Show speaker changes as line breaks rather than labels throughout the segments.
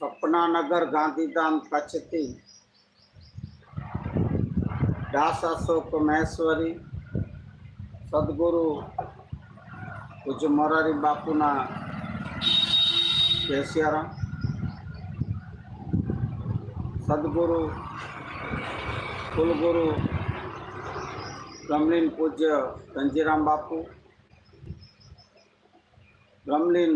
સપનાનગર ગાંધીધામ કચ્છથી દાસ અશોક મહેશ્વરી, સદગુરુ પૂજ્ય મોરારી બાપુના કેશિયારામ, સદગુરુ કુલગુરુ બ્રહ્મલીન પૂજ્ય ધનજીરામ બાપુ, બ્રહ્મલીન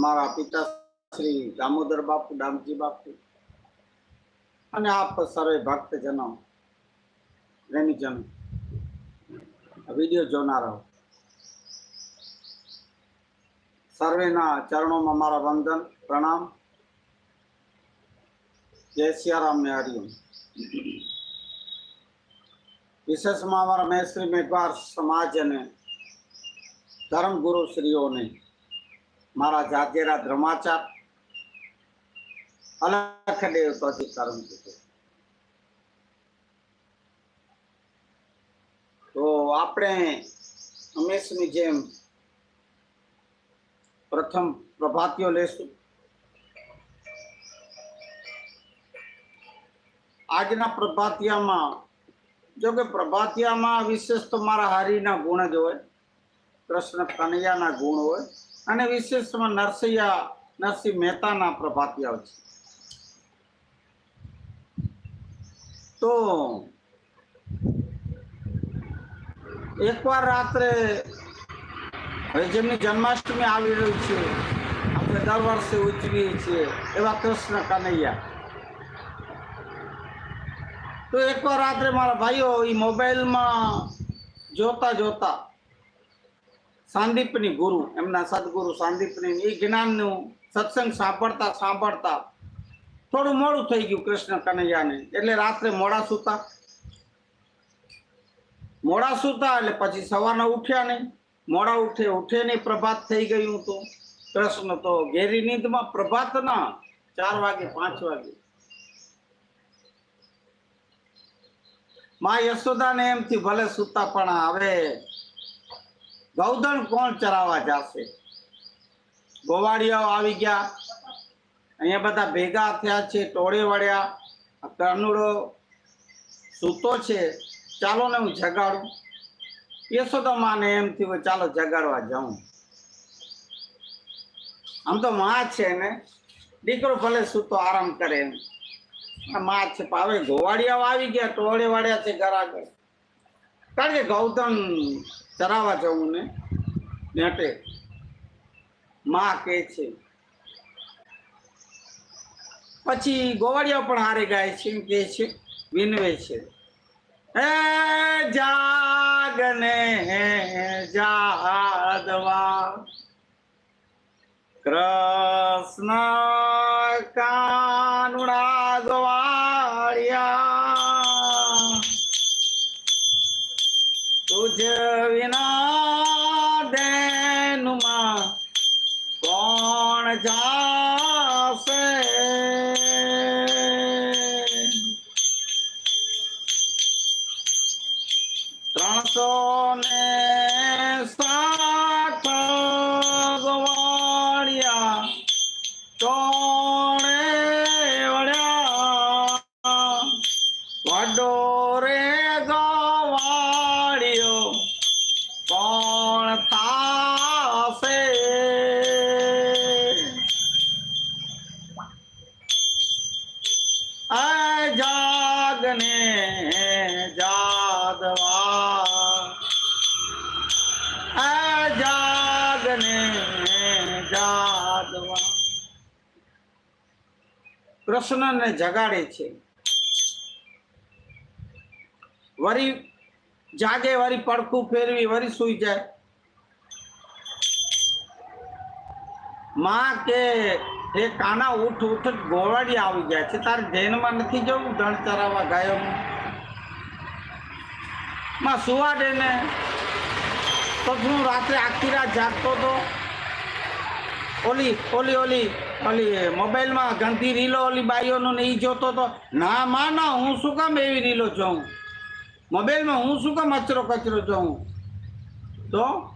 મારા પિતા શ્રી દામોદર બાપુ દામજી બાપુ અને આપ સર્વે ભક્તજનો પ્રેમીજનો આ વિડીયો જોનારો સર્વેના ચરણોમાં મારા વંદન પ્રણામ જય સિયારામ ને હરિઓમ વિશેષમાં અમારા મહેશ્રી મેઘવાર સમાજ અને ધર્મગુરુ શ્રીઓને મારા જાગેરા ધર્માચાર દેવતાથી કર્મ કીધું તો. આપણે હંમેશની જેમ પ્રથમ પ્રભાતીઓ લેશું. આજના પ્રભાતિયામાં, જો કે પ્રભાતિયામાં વિશેષ તો મારા હરિના ગુણ જ હોય, કૃષ્ણ કનૈયાના ગુણ હોય, અને વિશેષમાં નરસૈયા નરસિંહ મહેતાના પ્રભાતિયા છે. તો એકવાર રાત્રે હવે જેમની જન્માષ્ટમી આવી રહી છે. આપણે દર વર્ષે ઉજવીએ છીએ એવા કૃષ્ણ કનૈયા. તો એકવાર રાત્રે મારા ભાઈઓ એ મોબાઈલમાં જોતા જોતા સાંદીપની ગુરુ, એમના સદગુરુ સાંદીપની એ જ્ઞાનનું સત્સંગ સાંભળતા સાંભળતા થોડું મોડું થઈ ગયું કૃષ્ણ કનૈયાને. એટલે રાત્રે મોડા સૂતા. મોડા સૂતા એટલે પછી સવારના ઉઠ્યા નહીં. મોડા ઉઠે ઉઠે નહીં, પ્રભાત થઈ ગયું તો. કૃષ્ણ તો ઘેરી નીંદમાં પ્રભાત ના, ચાર વાગે, પાંચ વાગે. માં યશોદાને એમથી ભલે સૂતા પણ હવે ગૌધન કોણ ચરાવવા જશે? ગોવાળિયાઓ આવી ગયા. અહીંયા બધા ભેગા થયા છે, ટોળે વળ્યા. કરનુડો સૂતો છે. ચાલો ને હું જગાડું. યશોદા માને એમથી હું ચાલો જગાડવા જાઉં. આમ તો માં છે ને. દીકરો ભલે સૂતો, આરામ કરે એમ. માં છે પાવે ગોવાળિયાઓ આવી ગયા, ટોળે વાળ્યા છે ઘર આગળ. કારણ કે ગૌતમ ચરાવવા જવું ને. નેટે માં કે છે પછી ગોવાળિયા પણ હારે ગાય છે, એમ કે છે, વિનવે છે. હે જાગને જાદવા કૃષ્ણ કાનુડા ગોવાળિયા. તુજ વિના કૃષ્ણને જગાડે છે. વરી જાગે, વરી પડખું ફેરવી, વરી સુઈ જાય. માં કે એ કાના, ઉઠ ઉઠ ગોવાડી આવી ગયા છે. તારે ધ્યાનમાં નથી જવું? ધણ ચરાવવા ગાયો માં સુવાડે ને તો હું રાત્રે આખી રાત જાગતો હતો. ઓલી ઓલી ઓલી ઓલી મોબાઈલમાં ગંદી રીલો ઓલી બાઈઓનું ને એ જોતો તો, ના, માં, ના, હું શું કામ એવી રીલો જોઉં? મોબાઈલમાં હું શું કામ અચરો કચરો જોઉં? તો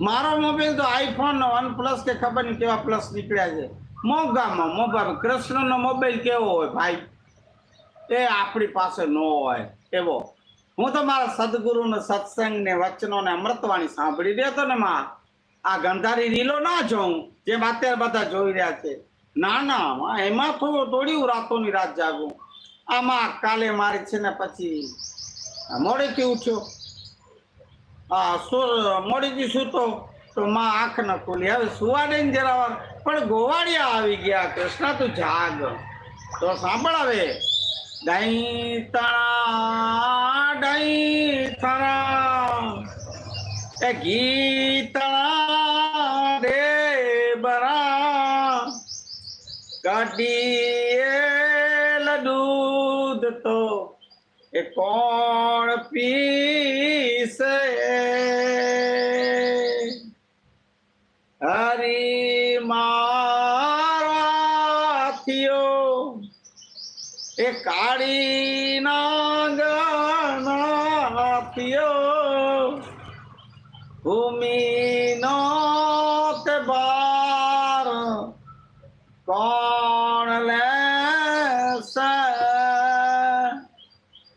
મારો મોબાઈલ તો આઈફોન વન પ્લસ કે ખબર નહીં કેવા પ્લસ નીકળ્યા છે. મોંઘામાં મોબાઈલ કૃષ્ણનો મોબાઈલ કેવો હોય ભાઈ? એ આપણી પાસે ન હોય. એવો. હું તો મારા સદગુરુને સત્સંગ ને વચનો ને અમૃતવાણી સાંભળી રહ્યો હતો ને માં. આ ગંધારી રીલો ના જોઉં, જેમ અત્યારે બધા જોઈ રહ્યા છે. ના ના એમાં થોડું થોડી રાતોની રાત જાગું. આમાં કાલે મારી છે ને પછી મોડેથી ઉઠ્યો. હા મોડીથી સૂતો, તો માં આંખ ન ખોલી. હવે સુવા ને જરા પણ ગોવાળિયા આવી ગયા. કૃષ્ણ, તું જાગ. તો સાંભળ હવે દહીં તણા ડાઈ થરા એ ગીતણા રે બરા. કાઢીએ દૂધ તો એ કોણ પીસે? હરી મારા થયો એ કાળી કોણ લેશે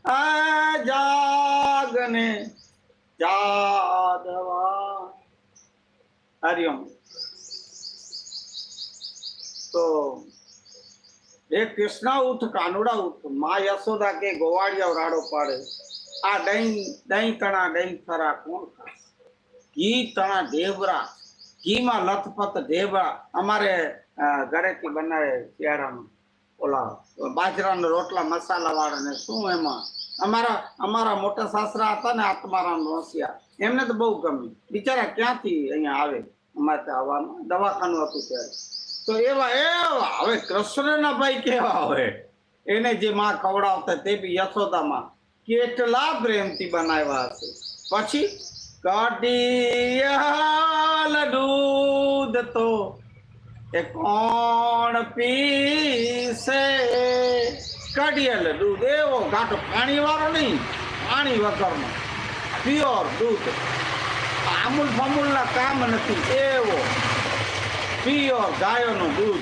આ જાગને જાદવા હરિઓમ તો એ કૃષ્ણ ઉઠ કાનુડા ઉઠ મા યશોદા કે ગોવાળિયા રાડો પાડે આ દહીં દહીં તણા દહીં થરા કોણ ખાશે ઘી તણા ઢેબરા ઘીમાં લથપથ ઢેબરા અમારે અ, ઘરેથી બનાવે શિયાળામાં ઓલા બાજરાના રોટલા, મસાલા વાળા ને શું એમાં? અમારા અમારા મોટા સાસરા હતા ને આત્મારામ રોસિયા. એમને તો બહુ ગમે. બિચારા ક્યાંથી અહીંયા આવે? અમારે ત્યાં આવવાનું, દવાખાનું હતું ત્યારે. તો એવા એવા, હવે કૃષ્ણના ભાઈ કેવા હોય? એને જે માં ખવડાવતા તે બી યશોદામાં કેટલા પ્રેમથી બનાવ્યા હશે. પછી કાઢિયાલ દૂધ તો એ કોણ પીસે? કાઢિયાલ દૂધ. એવો ઘાટો. પાણી વાળો નહીં. પાણી વગરનો. પ્યોર દૂધ. આમૂલ ફમૂલના કામ નથી. એવો પ્યોર ગાયોનું દૂધ.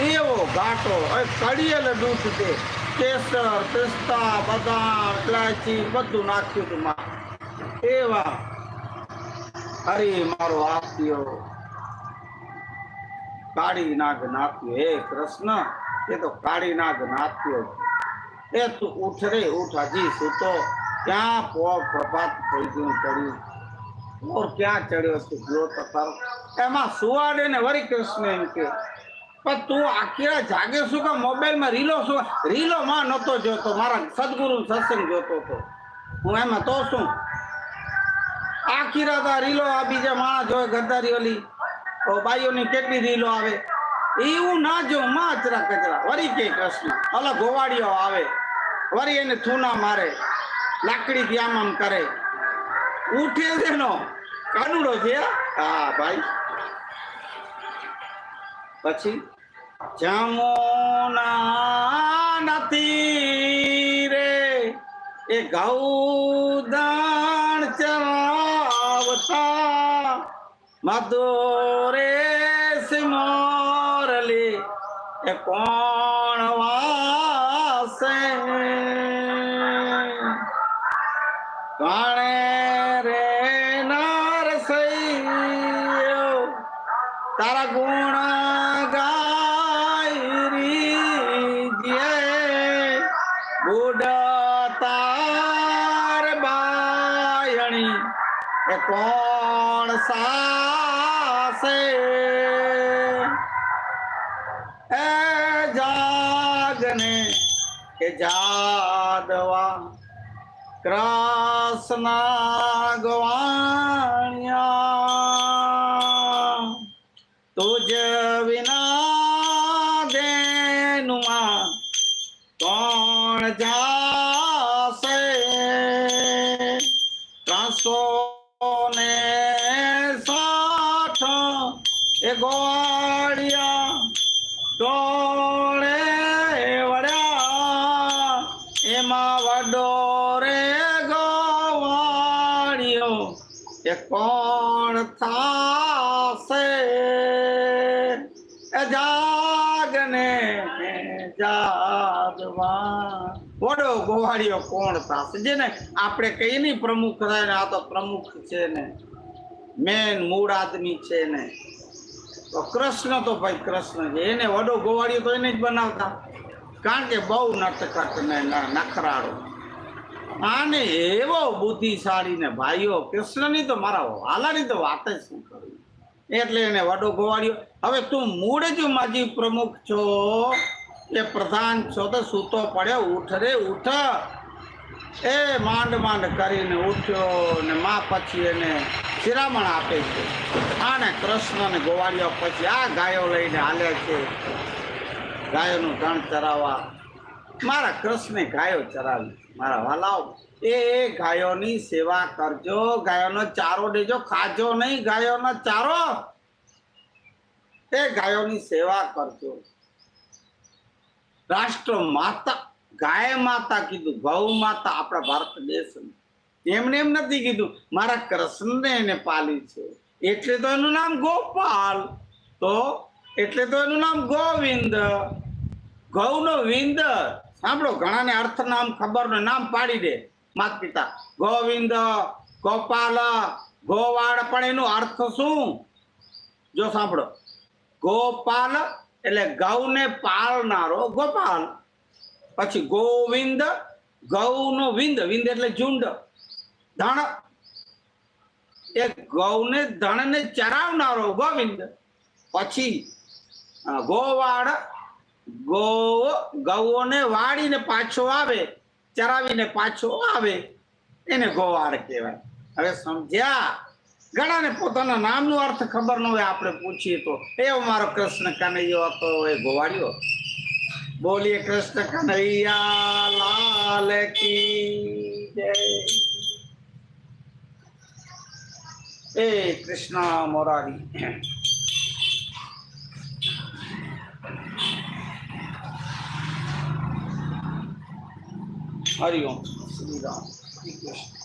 એવો ઘાટો. એ કડિયેલ દૂધ છે. કેસર, પિસ્તા, બદામ, ઇલાયચી બધું નાખ્યું હતું એવા. અરે, મારો આપ્યો કાળી નાગ હે કૃષ્ણ, એ તો કાળીનાગ નાગ એ તું ઉઠ રે, ઉઠ હજી સૂતો ક્યાં પો પ્રભાત પૈકી ચડ્યું? મોર ક્યાં ચડ્યો છે? જો તો તારો. એમાં સુવાડે ને વરી કૃષ્ણ એમ કે, પણ તું આખીરા જાગે શું કે મોબાઈલમાં રીલો શું? રીલો માં નતો જોતો, મારા સદગુરુ સત્સંગ જોતો હતો. હું એમાં તો શું? આખીરા તો રીલો આ બીજા માણસ જોવે ગદ્દારી ઓલી ઓ બાઈઓની કેટલી રીલો આવે? એવું ના જો, માં અચરા કચરા વરી કે કૃષ્ણ અલગ ગોવાળીઓ આવે. વરી એને થૂના મારે. લાકડીથી આમ આમ કરે. ઉઠે છે નો કાનુડો છે, હા? ભાઈ. પછી? જમુના નથી રે, એ ગૌદાણ ચરાવતા મધુરે સિમોરલી એ કોણ વાસે? કાણે કોણ સાસે? એ જાગને કે જાદવા કૃષ્ણ ગવાણ્યા એ ગોળિયા ટોળે વળ્યા, એમાં વડો રે ગોવાળિયો, એ કોણ થાશે? એ જાગને જાગવા. વડો ગોવાળિયો કોણ થાશે? જેને આપણે કહીએ નહીં પ્રમુખ થાય ને, આ તો પ્રમુખ છે ને. મેન મૂળ આદમી છે ને. તો કૃષ્ણ તો ભાઈ કૃષ્ણ છે. એને વડો ગોવાળિયો તો એને જ બનાવતા. કારણ કે બહુ નટકટ ને નખરાળો. આને એવો બુદ્ધિશાળી ને ભાઈઓ, કૃષ્ણની તો મારા વાલાની તો વાત જ શું કરવી એટલે એને વડો ગોવાળિયો. હવે તું મૂળ જ માજી પ્રમુખ છો. એ પ્રધાન છો તો સૂતો પડ્યો, ઉઠ રે, ઉઠ. એ માંડ માંડ કરીને ઉઠ્યો ને મા પછી એને શિરામણ આપે છે. આને કૃષ્ણને ગોવાળિયો પછી આ ગાયો લઈને હાલે છે. ગાયોનું ધણ ચરાવવા. મારા કૃષ્ણે ગાયો ચરાવી. મારા વાલાઓ, એ ગાયોની સેવા કરજો. ગાયોનો ચારો દેજો. ખાજો નહીં ગાયોનો ચારો. એ ગાયોની સેવા કરજો. રાષ્ટ્ર માતા ગાય માતા કીધું ગૌ માતા, આપણા ભારત દેશની. એમને એમ નથી કીધું, મારા કૃષ્ણને એને પાલી છે. એટલે તો એનું નામ ગોપાલ. તો એટલે તો એનું નામ ગોવિંદ. ગૌનો વિંદ. સાંભળો, ઘણાને અર્થ નામ ખબર ને નામ પાડી દે. માત પિતા, ગોવિંદ, ગોપાલ, ગોવાળ, પણ એનો અર્થ શું? જો સાંભળો. ગોપાલ એટલે ગૌને પાળનારો ગોપાલ. પછી ગોવિંદ, ગૌનો વિંદ. વિંદ એટલે ઝુંડ. ધણ. એ ગૌને, ધણને ચરાવનારો ગોવિંદ. પછી ગોવાડ ગો, ગૌઓને વાળીને પાછો આવે, ચરાવીને પાછો આવે. એને ગોવાડ કહેવાય. હવે સમજ્યા? ઘણાને પોતાના નામનો અર્થ ખબર ન હોય, આપણે પૂછીએ તો. એવો મારો કૃષ્ણ કનૈયો હતો, એ ગોવાળ્યો. બોલીએ કૃષ્ણ કનૈયા લાલ કી જય એ કૃષ્ણ મોરારી હરિઓમ શ્રી રામ શ્રી કૃષ્ણ